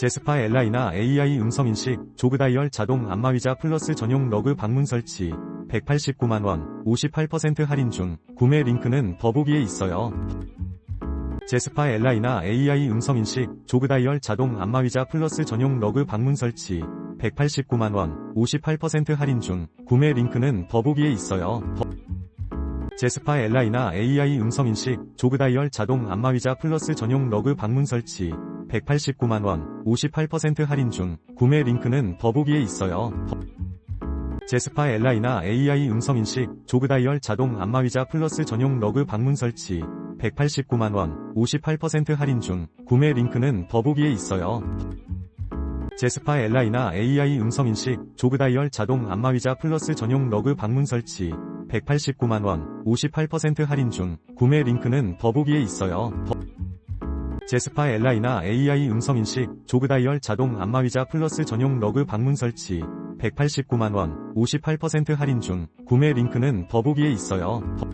제스파 엘라이나 AI 음성인식 조그다이얼 자동 안마의자 플러스 전용 러그 방문 설치 189만원 58% 할인 중 구매 링크는 더보기에 있어요. 제스파 엘라이나 AI 음성인식 조그다이얼 자동 안마의자 플러스 전용 러그 방문 설치 189만원 58% 할인 중 구매 링크는 더보기에 있어요. 더- 제스파 엘라이나 AI 음성인식 조그다이얼 자동 안마의자 플러스 전용 러그 방문 설치 189만원 58% 할인 중 구매 링크는 더보기에 있어요. 더- 제스파 엘라이나 AI 음성인식 조그다이얼 자동 안마의자 플러스 전용 러그 방문 설치 189만원 58% 할인 중 구매 링크는 더보기에 있어요. 제스파 엘라이나 AI 음성인식 조그다이얼 자동 안마의자 플러스 전용 러그 방문 설치 189만원 58% 할인 중 구매 링크는 더보기에 있어요. 더- 제스파 엘라이나 AI 음성인식 조그다이얼 자동 안마의자 플러스 전용 러그 방문 설치 189만원 58% 할인 중 구매 링크는 더보기에 있어요. 더-